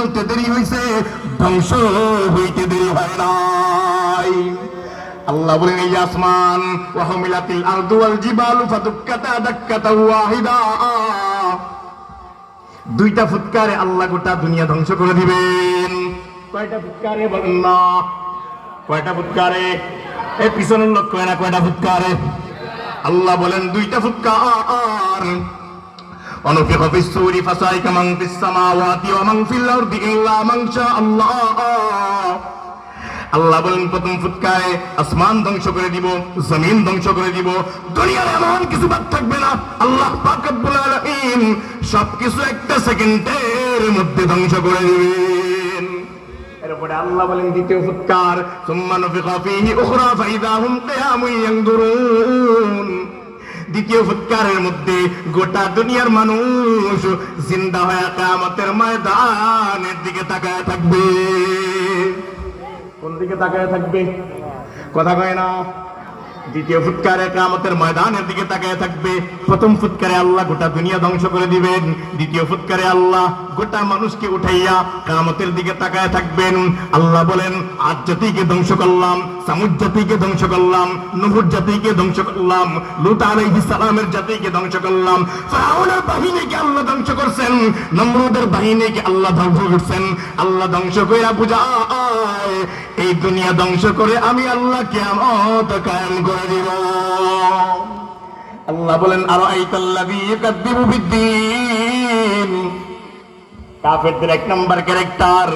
বলতে দেরি হয়েছে ধ্বংস হইতে দেরি হয় নাই। আল্লাহ বলেন, এই আসমান ওয়াহমিলাতিল আরদু ওয়াল জিবালু ফাদুক্কাতা দাক্কাতা ওয়াহিদা। দুইটা ফুৎকারে আল্লাহ গোটা দুনিয়া ধ্বংস করে দিবেন। কয়টা ফুৎকারে বলেন না? কয়টা ফুৎকারে? এই পিছনের লোক কয় না কয়টা ফুৎকারে? আল্লাহ বলেন, দুইটা ফুৎকার। ونفخ في السور فصعق من في السماوات ومن في الأرض إلا من شاء الله আল্লাহ বলেন প্রথম ফুৎকারে আসমান ধ্বংস করে দিব জমিন ধ্বংস করে দিব দুনিয়ার এমন কিছু বাদ থাকবে না আল্লাহ পাক রব্বুল আলামিন সবকিছু একটা সেকেন্ডের মধ্যে ধ্বংস করে দিবেন এরপরে আল্লাহ বলেন দ্বিতীয় ফুৎকার সুম্মা নুফিখা ফীহি উখরা ফাইদা হুম কিয়ামুন ইয়ানদুরুন দ্বিতীয় ফুৎকারের মধ্যে গোটা দুনিয়ার মানুষ জিন্দা হয়ে কামতের ময়দানের দিকে তাকায় থাকবে। কোন দিকে তাকায় থাকবে? কথা কয় না। দ্বিতীয় ফুৎকারে কামতের ময়দানের দিকে তাকায় থাকবে। প্রথম ফুৎকারে আল্লাহ গোটা দুনিয়া ধ্বংস করে দিবেন। দ্বিতীয় ফুৎকারে আল্লাহ গোটা মানুষকে উঠাইয়া কামতের দিকে তাকায় থাকবেন। আল্লাহ বলেন, আজ জাতিকে ধ্বংস করলাম, সামুদ জাতিকে ধ্বংস করলাম নহর জাতিকে ধ্বংস করলাম, লুত সালামের জাতিকে ধ্বংস করলাম। বাহিনীকে আল্লাহ ধ্বংস করছেন, নমরুদের বাহিনীকে আল্লাহ ধ্বংস করছেন। আল্লাহ ধ্বংস কইরা বুঝায় এই দুনিয়া ধ্বংস করে আমি আল্লাহ কিয়ামত কায়েম করে দিব। আল্লাহ বলেন আর কাফেরদের এক নম্বর ক্যারেক্টার,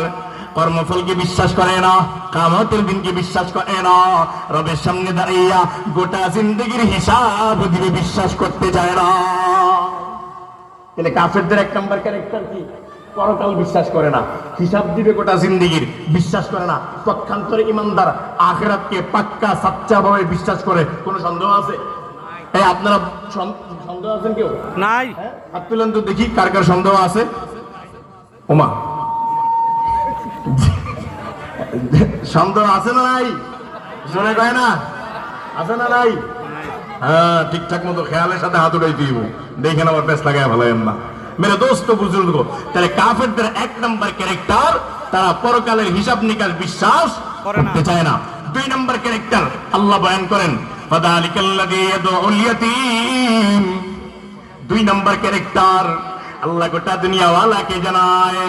কর্মফলকে বিশ্বাস করে না, কামতের দিনকে বিশ্বাস করে না, রবের সামনে দাঁড়াইয়া গোটা জিন্দগির হিসাব দিবে বিশ্বাস করতে চায় না। তাহলে কাফেরদের এক নম্বর ক্যারেক্টার কি? পরকাল বিশ্বাস করে না। হিসাব দিবে গোটা জিন্দগির বিশ্বাস করে না। পক্ষান্তরে ইমানদার আখেরাতকে পাক্কা সাচ্চা ভাবে বিশ্বাস করে। কোনো সন্দেহ আছে? এই আপনারা সন্দেহ আছেন কেউ? নাই। হ্যাঁ? হাত তুলেন তো দেখি কার কার সন্দেহ আছে। ওমা। সন্দেহ আছে না নাই? জোরে কয় না? আছে না নাই? হ্যাঁ ঠিকঠাক মতো খেয়ালের সাথে হাত উঠাই দিব দেখেন আবার পেস লাগায় ভালো না। মেরে দোস্ত বুজুর্গ তাহলে কাফেরদের এক নম্বর ক্যারেক্টার তারা পরকালের হিসাব নিকাশ বিশ্বাস করে করতে চায় না দুই নম্বর ক্যারেক্টার আল্লাহ বয়ান করেন দুই নম্বর ক্যারেক্টার আল্লাহ গোটা দুনিয়াওয়ালাকে জানায়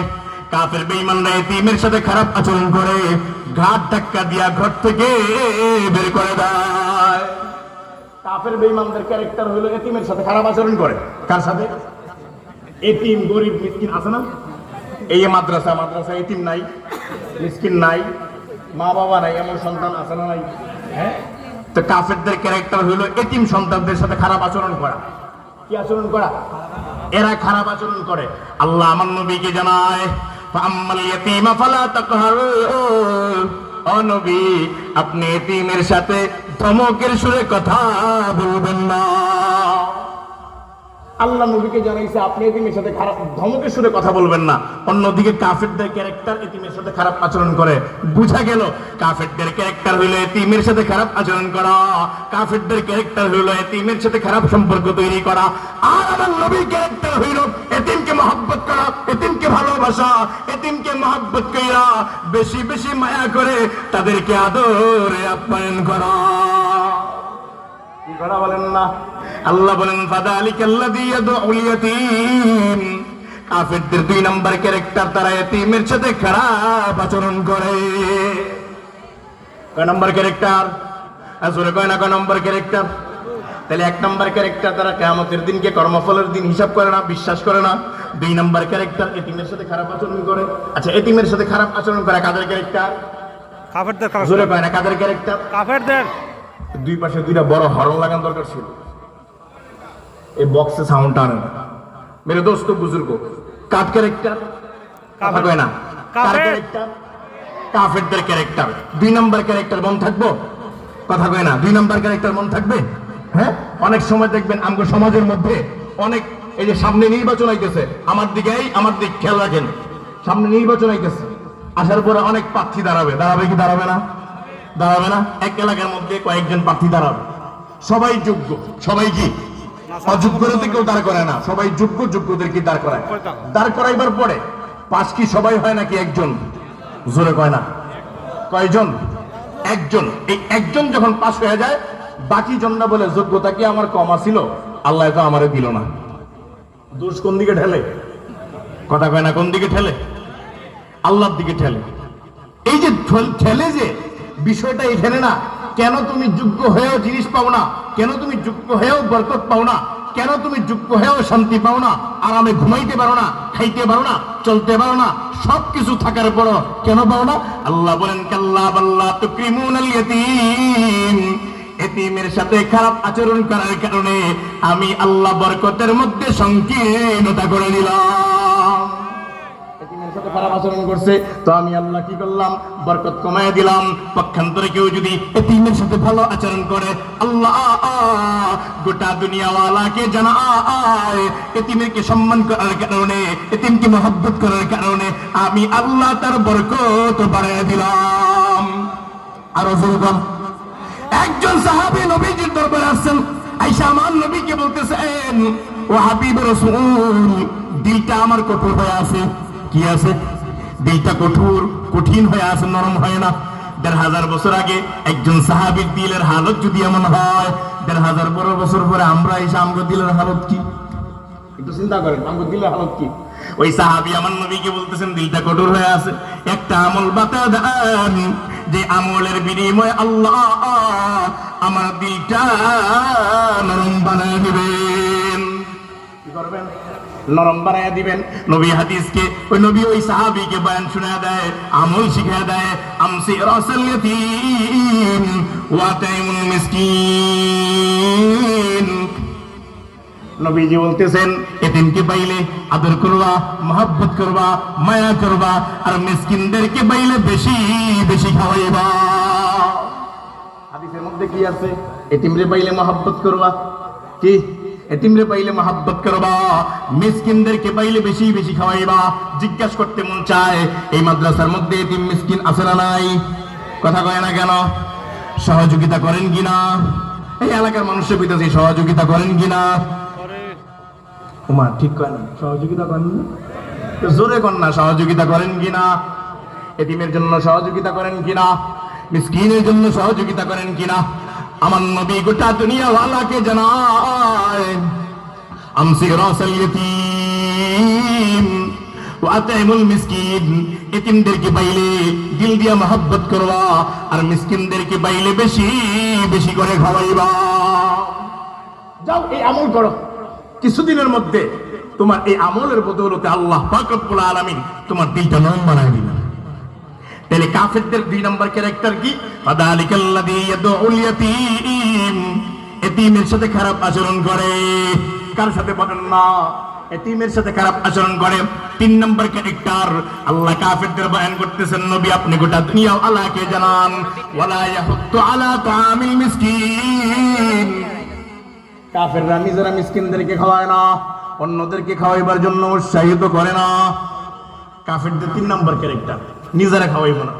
কাফের বেঈমানরা এতিমের সাথে খারাপ আচরণ করে ঘাট ধাক্কা দিয়া ঘর থেকে বের করে দেয় কাফের বেঈমানদের ক্যারেক্টার হলো এতিমের সাথে খারাপ আচরণ করে কার সাথে এতিম গরিব মিসকিন আছে না? এই মাদ্রাসা মাদ্রাসা এতিম নাই, মিসকিন নাই মা বাবা নাই, এমন সন্তান আছে না নাই? হ্যাঁ? তো কাফেরদের ক্যারেক্টার হলো এতিম সন্তানদের সাথে খারাপ আচরণ করা। কি আচরণ করা? এরা খারাপ আচরণ করে। আল্লাহ আমার নবীকে জানায় ফাম্মাল ইয়াতীমা ফালা তাকহার। ও নবী, আপনি এতিমের সাথে ধমকের সুরে কথা বলবেন না। আল্লাহ নবীকে জানাইছে, আপনি এতিমের সাথে খারাপ ধমকের সুরে কথা বলবেন না। অন্যদিকে কাফেরদের ক্যারেক্টার এতিমের সাথে খারাপ আচরণ করে। বুঝা গেল, কাফেরদের ক্যারেক্টার হইল এতিমের সাথে খারাপ আচরণ করা। কাফেরদের ক্যারেক্টার হইল এতিমের সাথে খারাপ সম্পর্ক তৈরি করা। আর আমার নবীর ক্যারেক্টার হইল এতিমকে মহব্বত করা, এতিমকে ভালোবাসা, এতিমকে মহব্বত কইরা বেশি বেশি মায়া করে তাদেরকে আদরে আপ্যায়ন করা। কি করা বলেন না? আল্লাহ বলেন ইয়াদউল ইয়াতীম। কাফেরদের দুই নাম্বার ক্যারেক্টার তারা এতিমের সাথে খারাপ আচরণ করে। কয় নাম্বার ক্যারেক্টার? আসলে কয় না কয় নাম্বার ক্যারেক্টার? তাহলে এক নাম্বার ক্যারেক্টার তারা কেয়ামতের দিনকে কর্মফলের দিন হিসাব করে না বিশ্বাস করে না। দুই নাম্বার ক্যারেক্টার এতিমের সাথে খারাপ আচরণ করে। আচ্ছা এতিমের সাথে খারাপ আচরণ করে কাদের ক্যারেক্টার? কাফেরদের জোরে কয় না কাদের ক্যারেক্টার? কাফেরদের। দুই পাশে দুইটা বড় হরন লাগান দরকার ছিল। এই বক্সে সাউন্ড না। মেরে দোস্ত বুজুর্গ কার ক্যারেক্টার। কয় না। কার ক্যারেক্টার কাফেরদের ক্যারেক্টার দুই নাম্বার ক্যারেক্টার মন থাকব? কথা কয় না দুই নাম্বার ক্যারেক্টার মন থাকবে? হ্যাঁ? অনেক সময় দেখবেন আমগো সমাজের মধ্যে অনেক এই যে সামনে নির্বাচন আইতেছে আমার দিকেই আমার দিক খেয়াল রাখেন। সামনে নির্বাচন আইতেছে। আসার পরে অনেক প্রার্থী দাঁড়াবে। দাঁড়াবে কি দাঁড়াবে না? দাঁড়াবে না? এক এলাকার মধ্যে কয়েকজন প্রার্থী দাঁড়াবে। সবাই যোগ্য। সবাই কি? অযোগ্যরা কেউ দাঁড় না। সবাই যোগ্য, যোগ্যদেরকে দাঁড় করায়। দাঁড় করাইবার পরে পাস কি সবাই হয় নাকি একজন? জোরে কয় না। কয়জন? একজন। এই একজন যখন হয়ে যায়, বাকি জনরা বলে যোগ্যতা কি আমার কম ছিল আল্লাহ তো আমারে দিল না। দোষ কোন দিকে ঠেলে? কথা কয় না কোন দিকে ঠেলে? আল্লাহর দিকে ঠেলে। এই যে ঠেলে যে, বিষয়টা এখানে না কেন তুমি যোগ্য হয়েও জিনিস পাও না? কেন তুমি যোগ্য হয়েও বরকত পাও না? কেন তুমি যোগ্য হয়েও শান্তি পাও না? আরামে ঘুমাইতে পারো না, খাইতে পারো না, চলতে পারো না সব কিছু থাকার পরও কেন পাও না? আল্লাহ বলেন, কাল্লা বাল্লা তুকরিমুন আল ইয়াতীম। এতিমের সাথে খারাপ আচরণ করার কারণে আমি আল্লাহ বরকতের মধ্যে সংকীর্ণতা করে এতিমের সাথে খারাপ আচরণ করছে, তো আমি আল্লাহ কি করলাম? বরকত কমায় দিলাম। পক্ষান্তরে কেউ যদি এতিমের সাথে ভালো আচরণ করে, আল্লাহ গোটা দুনিয়াওয়ালাকে জানা এতিমেরকে সম্মান করার কারণে, এতিমকে মহব্বত করার কারণে, আমি আল্লাহ তার বরকত বাড়ায় দিলাম। আরও একজন সাহাবী নবীজির দরবারে আসছেন। আইসা আমার নবীকে বলতেছেন, ও হাবিব রসুল, দিলটা আমার কঠোর হয়ে আছে। কি আছে? দিলটা কঠোর, কঠিন হয়ে আছে, নরম হয় না। দেড় হাজার বছর আগে একজন সাহাবীর দিলের হালত যদি এমন হয়, দেড় হাজার বড় বছর পরে আমরা এসে আমগো দিলের হালত কি? একটু চিন্তা করেন, আমগো দিলের হালত কি? ওই সাহাবী আমার নবীকে বলতেছেন, দিলটা কঠোর হয়ে আছে। একটা আমল বাতা দেন, যে আমলের বিনিময়ে আল্লাহ আমার দিলটা নরম বানায় করবেন নরম বানায় দিবেন। নবী হাদিসকে, ওই নবী ওই সাহাবীকে বয়ান শুনে দেয়, আমল শিখে দেয়, আমসি রাসাল ইয়াতীম, ওয়া তাইমুল মিসকিন। নবীজি বলতেছেন, এতিমকে পাইলে আদর করবা, মহব্বত করবা, মায়া করবা, আর মিসকিনদেরকে পাইলে বেশি বেশি খাওয়াইবা। হাদিসের মধ্যে কি আছে? এতিমরে পাইলে মহব্বত করবা। কি? এতিমরে পাইলে মহব্বত করবা, মিসকিনদেরকে পাইলে বেশি বেশি খাওয়াইবা। জিজ্ঞাসা করতে মন চায়, এই মাদ্রাসার মধ্যে এতিম মিসকিন আছে না নাই? কথা কয় না কেন? সহযোগিতা করেন কিনা? এই এলাকার মানুষের কইতাছি, সহযোগিতা করেন কিনা? উমা, ঠিক করেন সহযোগিতা করেন না? জোরে কর না, সহযোগিতা করেন কিনা? এতিমের জন্য সহযোগিতা করেন কিনা? মিসকিনের জন্য সহযোগিতা করেন কিনা? আমার নবী গোটা দুনিয়া ওয়ালাকে জানায় দিল দিয়া মহব্বত করবা, আর মিসকিনদেরকে পাইলে বেশি বেশি করে খাওয়াইবা। যাও, এই আমল করো। কিছুদিনের মধ্যে তোমার এই আমলের বদৌলতে আল্লাহ পাক রব্বুল আলামিন তোমার দিলটা নরম বানায় দিবেন। তাহলে কাফেরদের দুই নম্বর ক্যারেক্টার কি? এতিমের সাথে খারাপ আচরণ করে। কার সাথে বলেন না এতিমের সাথে খারাপ আচরণ করে। তিন নম্বর ক্যারেক্টার আল্লাহ কাফেরদের বয়ান করতেছেন, নবী, আপনি গোটা দুনিয়া আল্লাহকে জানান। কাফেররা নিজেরা মিসকিনদেরকে খাওয়ায় না, অন্যদেরকে খাওয়াইবার জন্য উৎসাহিত করে না। কাফেরদের তিন নম্বর ক্যারেক্টার নিজেরা খাওয়াইব না।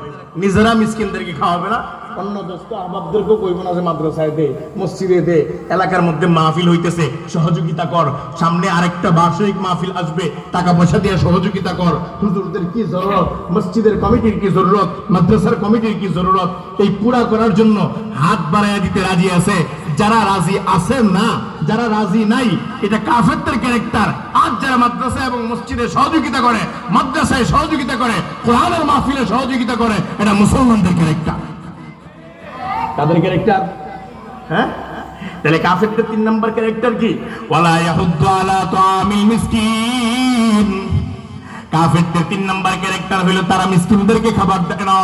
নিজেরা মিসকিনদেরকে খাওয়াবে না। অন্য দোস্ত আহবাবদেরকেও কইব না যে মাদ্রাসায় দে, মসজিদে দে। এলাকার মধ্যে মাহফিল হইতেছে, সহযোগিতা কর। সামনে আরেকটা বার্ষিক মাহফিল আসবে টাকা পয়সা দিয়ে সহযোগিতা কর। হুজুরদের কি জরুরত? মসজিদের কমিটির কি জরুরত? মাদ্রাসার কমিটির কি জরুরত? এই পুরা করার জন্য হাত বাড়াইয়া দিতে রাজি আছে? যারা রাজি আছেন না যারা রাজি নাই এটা কাফেরদের ক্যারেক্টার আজ যারা মাদ্রাসা এবং মসজিদে সহযোগিতা করে মাদ্রাসায় সহযোগিতা করে কোরআনের মাহফিলে সহযোগিতা করে এটা মুসলমানদের ক্যারেক্টার তাদের ক্যারেক্টার হ্যাঁ? তাহলে কাফেরদের তিন নম্বর ক্যারেক্টার কি? ওয়ালা ইয়াহুদ্দু আলা তাআমিল মিসকিন। কাফেরদের তিন নম্বর ক্যারেক্টার হলো তারা মিসকিনদেরকে খাবার দেয় না।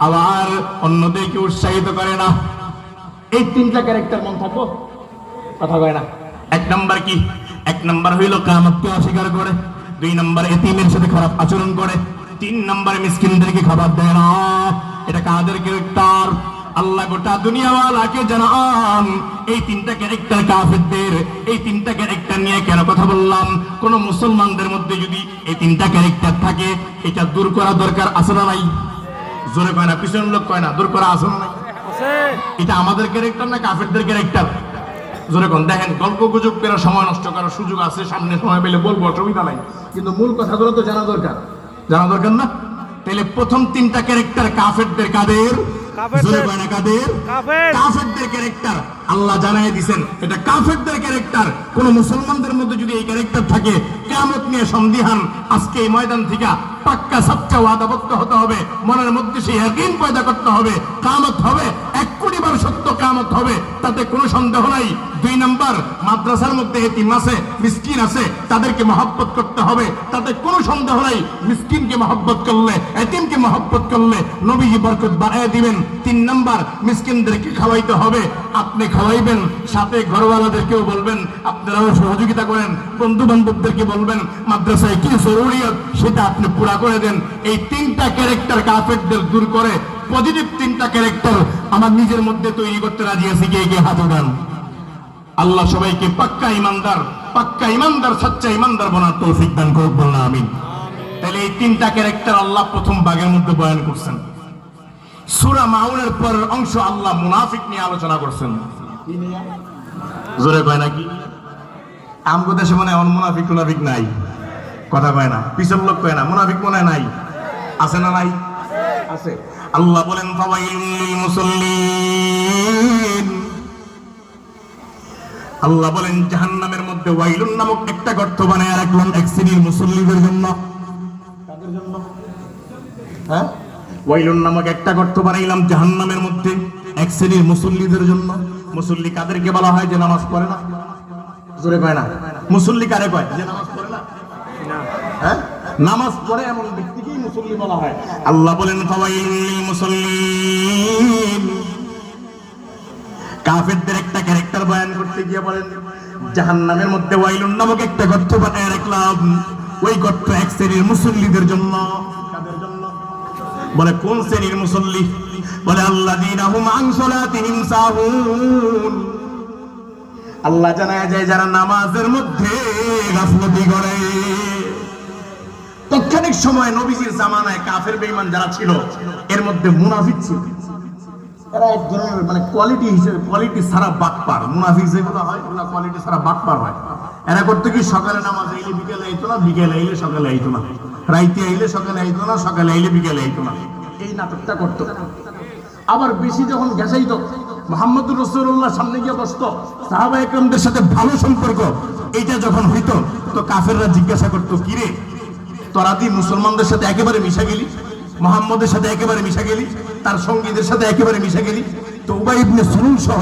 আবার অন্যদেরকে উৎসাহিত করে না। এই তিনটা ক্যারেক্টার মন থাকব কথা কয় না। এক নাম্বার কি? এক নাম্বার হইল কামতকে অস্বীকার করে দুই নাম্বার এতিমের সাথে খারাপ আচরণ করে তিন নাম্বার মিসকিনদেরকে খাবার দেয় না। এটা কাদের ক্যারেক্টার আল্লাহ গোটা দুনিয়াওয়ালাকে জানান এই তিনটা ক্যারেক্টার কাফেরদের এই তিনটা ক্যারেক্টার নিয়ে কেন কথা বললাম? কোন মুসলমানদের মধ্যে যদি এই তিনটা ক্যারেক্টার থাকে এটা দূর করা দরকার আছে না নাই? জোরে কয় না পিছনের লোক কয় না দূর করা আছে না নাই? এটা আমাদের ক্যারেক্টার না কাফেরদের ক্যারেক্টার? জোরে কোন দেখেন গল্প গুজব করে সময় নষ্ট করার সুযোগ আছে সামনে সময় পেলে বলব অসুবিধা নাই। কিন্তু মূল কথাগুলো তো জানা দরকার। জানা দরকার না? তাহলে প্রথম তিনটা ক্যারেক্টার কাফেরদের কাদের। কাফেরদের ক্যারেক্টার। আল্লাহ জানাই দিছেন এটা কাফেরদের ক্যারেক্টার। কোন মুসলমানদের মধ্যে যদি এই ক্যারেক্টার থাকে কেমত নিয়ে সন্দিহান আজকে এই ময়দান থেকে পাক্কা সচ্চা ওয়াদাবদ্ধ হতে হবে। মনের মধ্যে সেই একদিন পয়দা করতে হবে কামত হবে এক বার সত্য কামত হবে তাতে কোনো সন্দেহ নাই। দুই নাম্বার, মাদ্রাসার মধ্যে এতিম আছে, মিসকিন আছে, তাদেরকে মহব্বত করতে হবে। তাতে কোনো সন্দেহ নাই, মিসকিনকে মহব্বত করলে, এতিমকে মহব্বত করলে নবীজি বরকত বাড়ায় দিবেন। তিন নাম্বার, মিসকিনদেরকে খাওয়াইতে হবে। আপনি খাওয়াইবেন, সাথে ঘরওয়ালাদেরকেও বলবেন, আপনারাও সহযোগিতা করেন বন্ধু বান্ধবদেরকে বলবেন, মাদ্রাসায় কি জরুরিয়ত সেটা আপনি পুরা করে দেন। এই তিনটা ক্যারেক্টার কাফেরদের দূর করে পজিটিভ তিনটা ক্যারেক্টার আমার নিজের মধ্যে তৈরি করতে রাজি আছি কে কে হাত দেন আল্লাহ সবাইকে পাক্কা ইমানদার পাক্কা ইমানদার সচ্চা ইমানদার বনার তৌফিক দান করুক বলনা আমিন। তাহলে এই তিনটা ক্যারেক্টার আল্লাহ প্রথম বাগের মধ্যে বয়ান করছেন। সুরা মাউনের পর অংশ আল্লাহ মুনাফিক নিয়ে আলোচনা করছেন। জোরে কয় নাকি? আমগো দেশে মনে হয় মুনাফিক টুনাফিক নাই। কথা কয় না পিছন লোক কয় না মুনাফিক মনে হয় নাই। আছে না নাই? আছে। আল্লাহ বলেন আল্লাহ বলেন, জাহান্নামের মধ্যে ওয়াইলুন নামক একটা গর্ত বানায় রাখলাম এক শ্রেণির মুসল্লিদের জন্য। হ্যাঁ? ওয়াইলুন নামক একটা গর্ত বানাইলাম জাহান্নামের মধ্যে এক শ্রেণির মুসল্লিদের জন্য। মুসল্লি কাদেরকে বলা হয় যে নামাজ পড়ে না? জোরে কয় না? মুসল্লি কারে কয়? যে নামাজ পড়ে না? হ্যাঁ? নামাজ পড়ে এমন ব্যক্তিকেই মুসল্লি বলা হয়। আল্লাহ বলেন কাফেরদের একটা ক্যারেক্টার বয়ান করতে গিয়ে বলেন, জাহান্নামের মধ্যে ওয়াইলুন নামক একটা গর্ত বানায় রাখলাম। ওই গর্ত এক শ্রেণির মুসল্লিদের জন্য। বলে, কোন শ্রেণির মুসল্লি? বলে আল্লাহ হুম আন সালাতিহিম সাহুন। আল্লাহ জানায় যায় যারা নামাজের মধ্যে গাফলতি করে তৎক্ষণিক সময় নবীজির জামানায় কাফের বেঈমান যারা ছিল, এর মধ্যে মুনাফিক ছিল। এরা এক ধরনের মানে কোয়ালিটি হিসেবে কোয়ালিটি ছাড়া বাটপার মুনাফিক যেগুলো হয়, ওগুলো কোয়ালিটি ছাড়া বাটপার হয়। এরা করতে কি, সকালে নামাজ আইলে বিকেলে আইতো না, বিকেলে আইলে সকালে আইতো না। রাইতে আইলে সকালে আইতো না, সকালে আইলে বিকেলে আইতো না। এই নাটকটা করতো। আবার বেশি যখন গেছাইতো মোহাম্মদুর রসুল্লাহ সামনে গিয়ে বসতো সাহাবা একরমদের সাথে ভালো সম্পর্ক এটা যখন হইতো, তো কাফেররা জিজ্ঞাসা করতো কিরে তোরা মুসলমানদের সাথে একেবারে মিশা গেলি, মোহাম্মদের সাথে একেবারে মিশা গেলি, তার সঙ্গীদের সাথে একেবারে মিশে গেলি। তো উবাই ইবনে সহ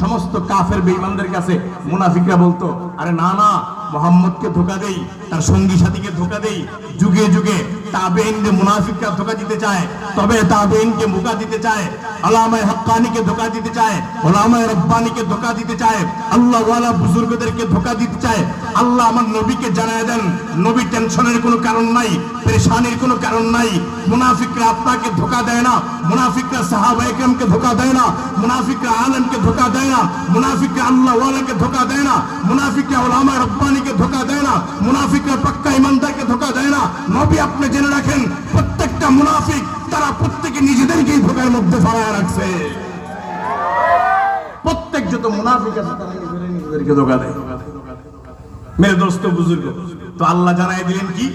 সমস্ত কাফের বেইমানদের কাছে মুনাফিকরা বলতো, আরে না না মোহাম্মদকে ধোকা দেই, তার সঙ্গী সাথীকে ধোকা দেই, যুগে যুগে তাবেইনকে মুনাফিকরা ধোকা দিতে চায়, তবে তাবেইনকে মুকা দিতে চায়, আলামায়ে হক্কানিকে ধোকা দিতে চায়, ওলামায়ে রব্বানিকে ধোকা দিতে চায়, আল্লাহ ওয়ালা বুজুর্গদেরকে ধোকা দিতে চায়। আল্লাহ আমার নবীকে জানায় দেন, নবী টেনশনের কোনো কারণ নাই, পেরেশানির কোনো কারণ নাই, মুনাফিকরা আপনাকে ধোকা দেয় না, মুনাফিকরা সাহাবা একরামকে ধোকা দেয় না, মুনাফিকরা আলেমকে ধোকা দেয় না, মুনাফিকরা আল্লাহ ওয়ালাকে ধোকা দেয় না, মুনাফিকরা ওলামায়ে রব্বানিকে ধোকা দেয় না? মুনাফিকরা পাক্কা ইমানদারকে ধোকা দেয় না? নবী আপনি জেনে রাখেন, প্রত্যেকটা মুনাফিক তারা প্রত্যেকে নিজেদেরকেই ধোকার মধ্যে ফেলায় রাখছে। প্রত্যেক যত মুনাফিক আছে, তারা নিজেদেরকে ধোকা দেয়। মেরে দোস্ত, বুজুর্গ, তো আল্লাহ জানাই দিলেন কি?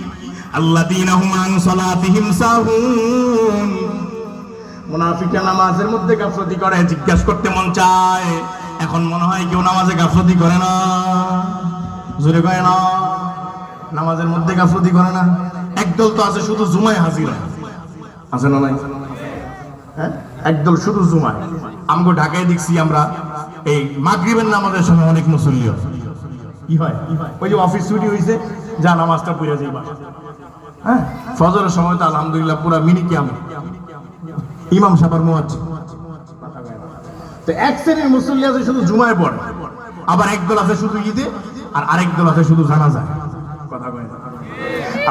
আল্লাহ দিনাহুম আন সালাতিহিম সাহুন। মুনাফিকরা নামাজের মধ্যে গাফলতি করে, জিজ্ঞাসা করতে মন চায়। এখন মনে হয় কেউ নামাজে গাফলতি করে না। জোরে কয় না? নামাজের মধ্যে গাফলতি করে না? একদল তো আছে শুধু জুমায় হাজির। আছে না নাই? হ্যাঁ? একদল শুধু জুমায়। আমগো ঢাকায় দেখছি আমরা, এই মাগরিবের নামাজের সময় অনেক মুসল্লি কি হয়? ওই যে অফিস ছুটি হয়েছে যা নামাজটা পড়ে যাইবা। হ্যাঁ? ফজরের সময় তো আলহামদুলিল্লাহ পুরা মিনি কিয়াম ইমাম সাহেবের মুয়াজ্জিন। তো এক শ্রেণির মুসল্লি আছে শুধু জুমায় পড়ে, আবার একদল আছে শুধু ঈদে আর আরেক দল আছে, শুধু জানাজায় কথা কয়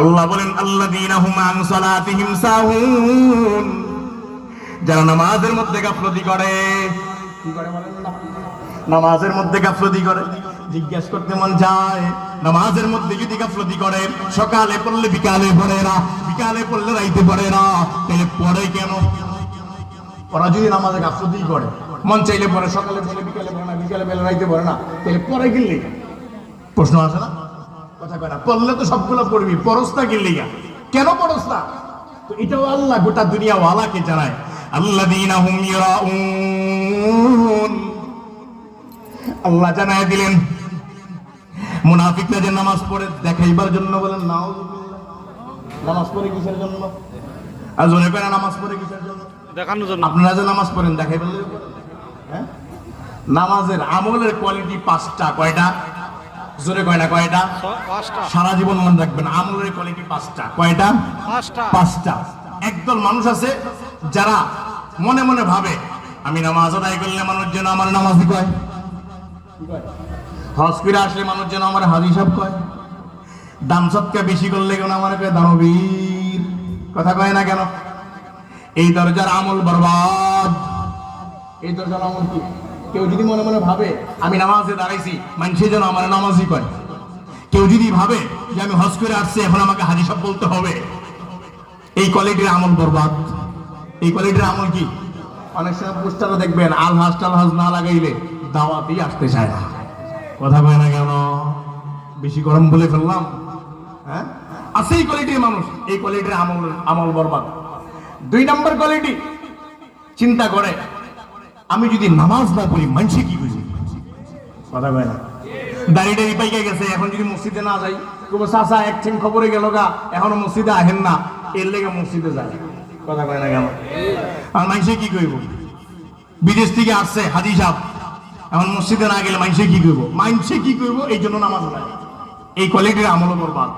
আল্লাহ বলেন, আল্লাযীনা হুম আন সালাতিহিম সাহুন। যারা নামাজের মধ্যে গাফলতি করে, কি করে বলেন? নামাজের মধ্যে গাফলতি করে, জিজ্ঞাসা করতে মন যায় নামাজের মধ্যে যদি গাফলতি করে, সকালে পড়লে বিকালে পড়ে না, বিকালে পড়লে রাইতে পড়ে না, তাহলে পড়ে কেন? ওরা যদি নামাজে গাফলতি করে, মন চাইলে পরে সকালে বলে বিকালে পড়ে না, বিকালে বেলা রাইতে পড়ে না, তাহলে পরে কিনলি প্রশ্ন আছে না? কথা কয় না। পড়লে তো সবগুলো পড়বি। পরস্তা কিনলি কেন পরস্তা তো এটাও আল্লাহ গোটা দুনিয়া ওয়ালাকে জানায়। আল্লাযীনা হুম ইয়ারাউন। আল্লাহ জানায় দিলেন মুনাফিকরা যে নামাজ পড়ে দেখাইবার জন্য বলেন নাও নামাজ পড়ে কিসের জন্য? আর জনে করে নামাজ পড়ে কিসের জন্য? দেখানোর জন্য। আপনারা যে নামাজ পড়েন দেখাইবার হ্যাঁ? নামাজের আমলের কোয়ালিটি পাঁচটা। কয়টা? জোরে কয়টা? পাঁচটা। সারা জীবন মনে রাখবেন আমলের কোয়ালিটি পাঁচটা। কয়টা? পাঁচটা। পাঁচটা। একদল মানুষ আছে যারা মনে মনে ভাবে আমি নামাজ আদায় করলে মানুষ যেন আমার নামাজি কয়। হজ করে আসলে মানুষ যেন আমার হাজি সাহেব কয়। দাম সৎকা বেশি করলে কেন আমার কয় দানবীর? কথা কয় না কেন? এই দরজার আমল বরবাদ। এই দরজার আমল কি? কেউ যদি মনে মনে ভাবে, আমি নামাজে দাঁড়াইছি, মানুষের যেন আমার নামাজই করে। কেউ যদি ভাবে যে, আমি হজ করে আসছি, এখন আমাকে হাজি সাহেব বলতে হবে। এই কোয়ালিটির আমল বরবাদ। এই কোয়ালিটির আমল কি? অনেক সময় পোস্টারও দেখবেন, আল আলহাজ টালহাজ না লাগাইলে দাওয়াতেই আসতে চায় না। কথা কয় না কেন? বেশি গরম বলে ফেললাম। হ্যাঁ? আছে এই কোয়ালিটির মানুষ। এই কোয়ালিটির আমল আমল বরবাদ। দুই নম্বর কোয়ালিটি চিন্তা করে আমি যদি নামাজ না পড়ি মানুষে কি বুঝি? কথা কয় না। দাড়ি টাড়ি পাইকে গেছে এখন যদি মসজিদে না যাই তবু চাচা এক ঠেং খবরে গেল গা এখনও মসজিদে আহেন না এর লেগে মসজিদে যায়। কথা কয় না কেন? আর মানুষে কি কইব? বিদেশ থেকে আসছে হাজি সাহেব এখন মসজিদে না গেলে মানুষে কি করব মানুষে কি করব এই জন্য নামাজ পড়ে এই কোয়ালিটির আমল বরবাদ।